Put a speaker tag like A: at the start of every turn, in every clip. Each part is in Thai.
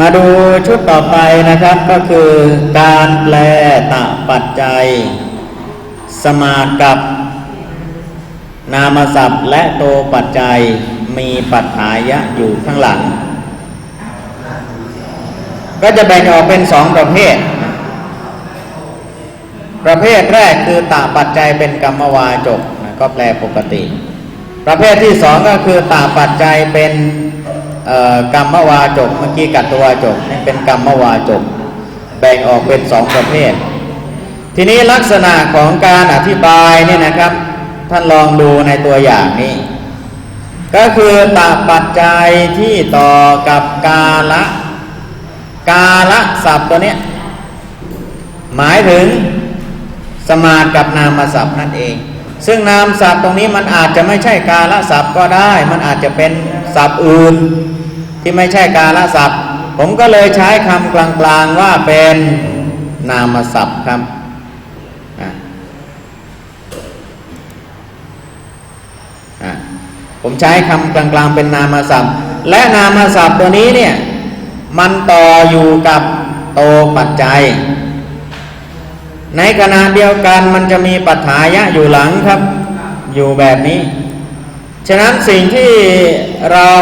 A: มาดูชุดต่อไปนะครับก็คือการแปลตะปัจจัย สมากับ นามศัพท์และโตปัจจัยมีปัจฐายะอยู่ข้างหลัง ก็จะแบ่งออกเป็นสองประเภท ประเภทแรกคือตาปัจจัยเป็นกรรมวาจกนะก็แปลปกติ ประเภทที่สองก็คือตาปัจจัยเป็น กรรมวาจกเมื่อกี้กัตวาจกนี่เป็นกรรมวาจก แบ่งออกเป็นสองประเภท ทีนี้ลักษณะของการอธิบายเนี่ยนะครับ ท่านลองดูในตัวอย่างนี้ ก็คือตาปัจจัยที่ต่อกับกาละกาละศัพท์ตัวเนี้ยหมายถึงสมาธิกับนามศัพท์นั่นเอง ซึ่งนามศัพท์ตรงนี้มันอาจจะไม่ใช่กาละศัพท์ก็ได้ มันอาจจะเป็นศัพท์อื่น ที่ไม่ใช่กาละศัพท์ ผมก็เลยใช้คำกลางๆว่าเป็นนามศัพท์ครับผมใช้คำกลางๆเป็นนามศัพท์ และนามศัพท์ตัวนี้เนี่ยมันต่ออยู่กับโตปัจจัย ในขณะเดียวกันมันจะมีปัจฐายะอยู่หลังครับ อยู่แบบนี้ ฉะนั้นสิ่งที่เรา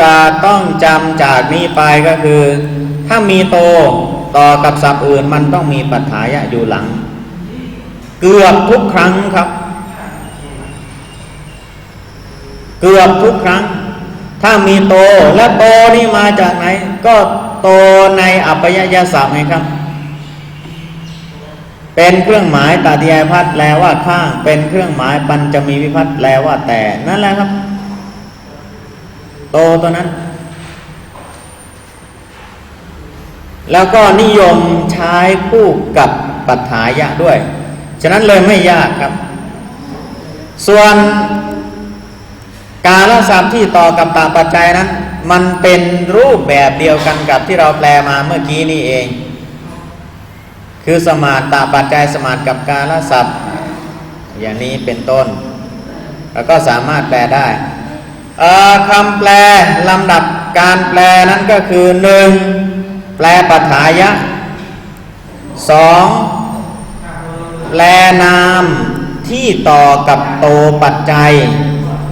A: จะต้องจำจากนี้ไปก็คือ ถ้ามีโตต่อกับศัพท์อื่นมันต้องมีปัจฐายะอยู่หลัง เกือบทุกครั้งครับ เกือบทุกครั้ง ถ้ามีโตและโตนี่มาจากไหน ก็โตในอัปยยศัพท์ไงครับ เป็นเครื่องหมายตาติยายพัดแปลว่าข้าง เป็นเครื่องหมายปัญจมีวิพัฒน์แปลว่าแต่นั่นแหละครับ โตตัวนั้น แล้วก็นิยมใช้คู่กับปัฏฐายะด้วย ฉะนั้นเลยไม่ยากครับ ส่วนกาลศัพท์ที่ต่อกับตาปัจจัยนั้น มันเป็นรูปแบบเดียวกันกับที่เราแปลมาเมื่อกี้นี่เอง คือสมาตาปัจจัยสมาตกับกาลศัพท์ อย่างนี้เป็นต้น แล้วก็สามารถแปลได้คำแปลลำดับการแปลนั้นก็คือหนึ่งแปลปัฏฐายะสองแปลนามที่ต่อกับโตปัจจัย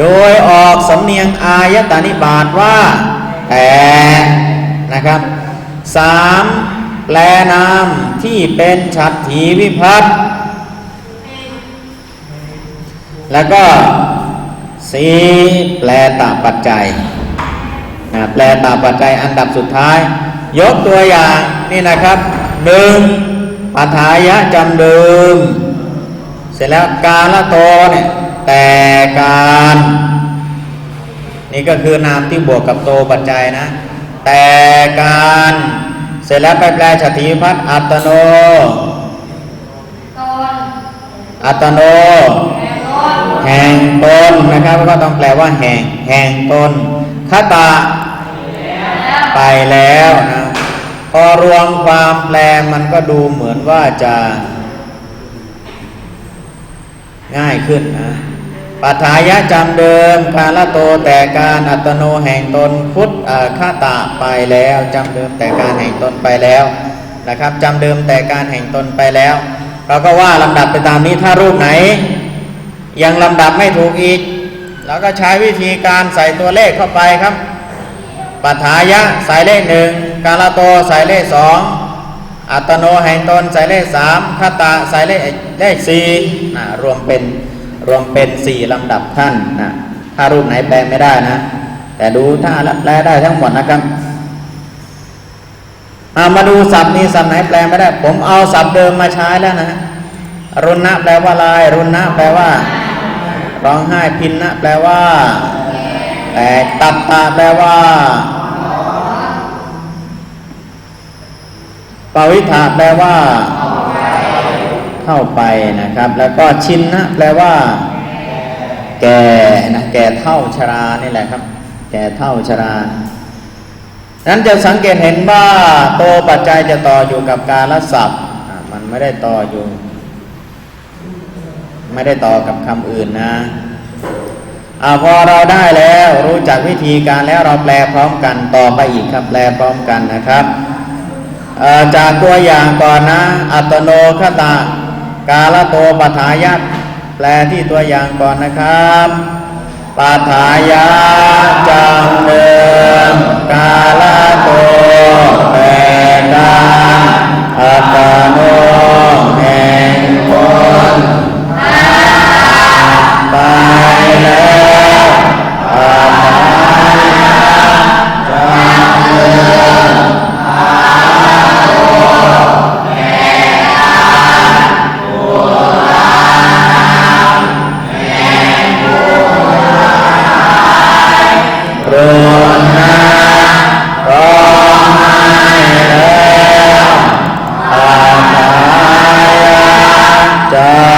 A: โดยออกสำเนียงอายตานิบาตว่าแต่นะครับสาม แปลนามที่เป็นฉัตรถีวิพัตน์แล้วก็สีแปลตาปัจจัยนะแปลตาปัจจัยอันดับสุดท้าย ยกตัวอย่างนี่นะครับหนึ่งปัฏฐายะจำเดิม เสร็จแล้วกาละโตเนี่ยแต่การ นี่ก็คือนามที่บวกกับโตปัจจัยนะ แต่การ ร็จแล้วไปแปลฉติพัฒน์อัตโน อัตโน แห่งตนนะครับก็ต้องแปลว่าแห่งแห่งตนคตาไปแล้วนะพอรวมความแปลมันก็ดูเหมือนว่าจะง่ายขึ้นนะ ปัฏฐายะจำเดิมกาลโตแต่การอัตโนแห่งตนพุทธฆาตาไปแล้วจำเดิมแต่การแห่งตนไปแล้วนะครับจำเดิมแต่การแห่งตนไปแล้ว เราก็ว่าลำดับไปตามนี้ถ้ารูปไหน ยังลำดับไม่ถูกอีกเราก็ใช้วิธีการใส่ตัวเลขเข้าไปครับปัฏฐายะใส่เลขหนึ่งกาลโตใส่เลขสองอัตโนแห่งตนใส่เลขสามคตาใส่เลขเลขสี่รวมเป็น รวมเป็นสี่ลำดับท่านนะถ้ารูปไหนแปลไม่ได้นะ แต่ดูถ้าแปลได้ทั้งหมดนะครับามาดูศัพท์นี้ศัพท์ไหนแปลไม่ได้ ผมเอาศัพท์เดิมมาใช้แล้วนะรุณนะแปลว่าลาย รุณนะแปลว่า ร้องไห้พินนะแปลว่า แต่ตับตาแปลว่าปวิธาแปลว่า เข้าไปนะครับ แล้วก็ชินนะแปลว่า แก่นะแก่เท่าชรานี่แหละครับ แก่เท่าชรานั้นจะสังเกตเห็นว่าโตปัจจัยจะต่ออยู่กับการละศัพท์มันไม่ได้ต่ออยู่ ไม่ได้ต่อกับคำอื่นนะอพอเราได้แล้วรู้จักวิธีการแล้วเราแปลพร้อมกันต่อไปอีกครับแปลพร้อมกันนะครับ จากตัวอย่างก่อนนะ อัตโนคตะ กาลโตปัฏฐายัตแปลที่ตัวอย่างก่อนนะครับปัฏฐายะจำเดิมกาลโตแปลการอัตโน Yeah.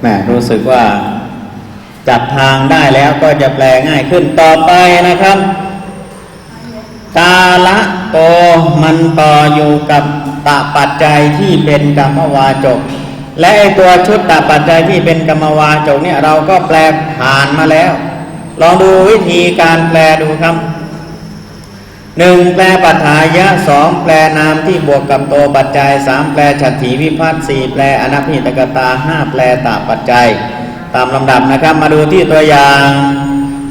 A: แหมรู้สึกว่าจับทางได้แล้วก็จะแปลง่ายขึ้นต่อไปนะครับ กาละโตมันต่ออยู่กับตาปัจจัยที่เป็นกรรมวาจก และไอตัวชุดตาปัจจัยที่เป็นกรรมวาจกเนี่ยเราก็แปลผ่านมาแล้ว ลองดูวิธีการแปลดูครับ หนึ่งแปลปัฏฐายะสองแปลนามที่บวกกับโตปัจจัยสามแปลฉัตรถีวิพัฒน์สี่แปลอนัพิตกตาห้าแปลตาปัจจัย ตามลำดับนะครับมาดูที่ตัวอย่าง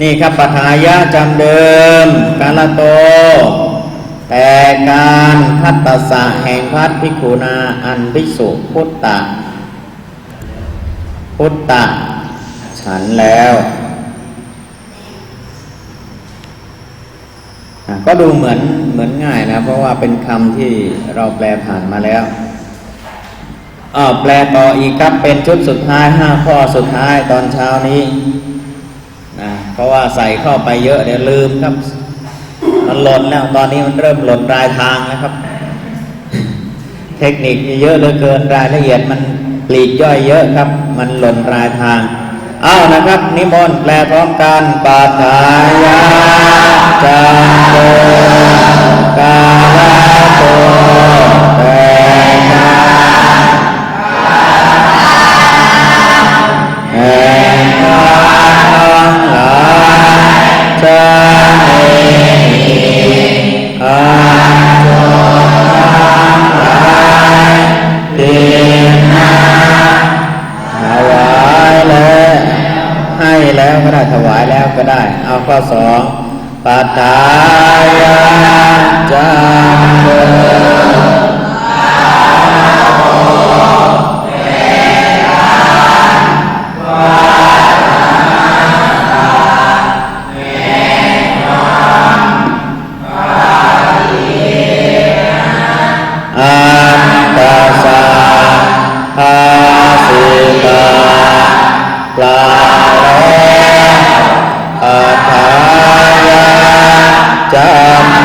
A: นี่ครับปัฏฐายะจำเดิมกาลโต แต่การพัตตสะแห่งพัดพิกุณาอันภิกษุพุทธะพุทธะฉันแล้วอะ ก็ดูเหมือนเหมือนง่ายนะ เพราะว่าเป็นคำที่เราแปลผ่านมาแล้วแปลต่ออีกครับเป็นชุดสุดท้ายห้าข้อสุดท้ายตอนเช้านี้นะเพราะว่าใส่เข้าไปเยอะเดี๋ยวลืมครับ มันหล่นแล้วตอนนี้มันเริ่มหล่นปลายทางนะครับ เทคนิคเยอะเหลือเกินรายละเอียดมันปลีกย่อยเยอะครับ มันหล่นปลายทางอ้าวนะครับ นิมนต์แปลพร้อมกันปาฐายา จันโตกาลโตแปลกาแห่งทั้งหลายจะเนอาจงทั้งหลายเทียนนาถวายแล้วให้แล้วก็ได้ถวายแล้วก็ได้ เอาข้อสอง จ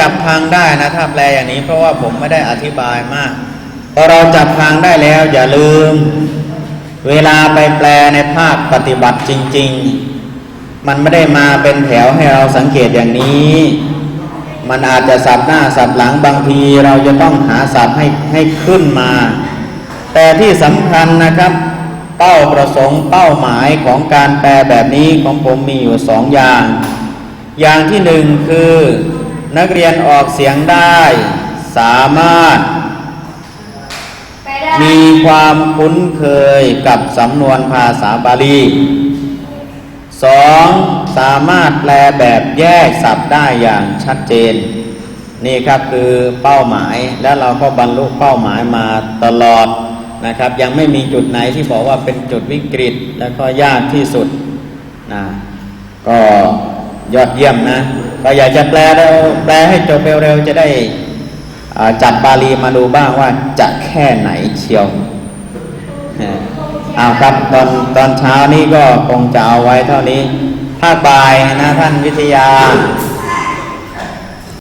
A: จับทางได้นะถ้าแปลอย่างนี้เพราะว่าผมไม่ได้อธิบายมากพอเราจับทางได้แล้ว อย่าลืม เวลาไปแปลในภาคปฏิบัติจริง ๆ มันไม่ได้มาเป็นแถวให้เราสังเกตอย่างนี้ มันอาจจะสับหน้าสับหลังบางทีเราจะต้องหาสับให้ให้ขึ้นมา แต่ที่สำคัญนะครับเป้าประสงค์เป้าหมายของการแปลแบบนี้ของผมมีอยู่สองอย่าง อย่างที่หนึ่งคือ นักเรียนออกเสียงได้ สามารถ
B: ไปได้
A: มีความคุ้นเคยกับสำนวนภาษาบาลีสองสามารถแปลแบบแยกศัพท์ได้อย่างชัดเจน นี่ครับคือเป้าหมายแล้วเราก็บรรลุเป้าหมายมาตลอดนะครับ ยังไม่มีจุดไหนที่บอกว่าเป็นจุดวิกฤตแล้วก็ยากที่สุดนะก็ ยอดเยี่ยมนะก็อยากจะแปลเราแปลให้จบเร็วๆจะได้จับบาลีมาดูบ้างว่าจะแค่ไหนเชียวเอ่อเอาครับตอนตอนเช้านี้ก็คงจะเอาไว้เท่านี้ภาคบ่ายนะท่านวิทยา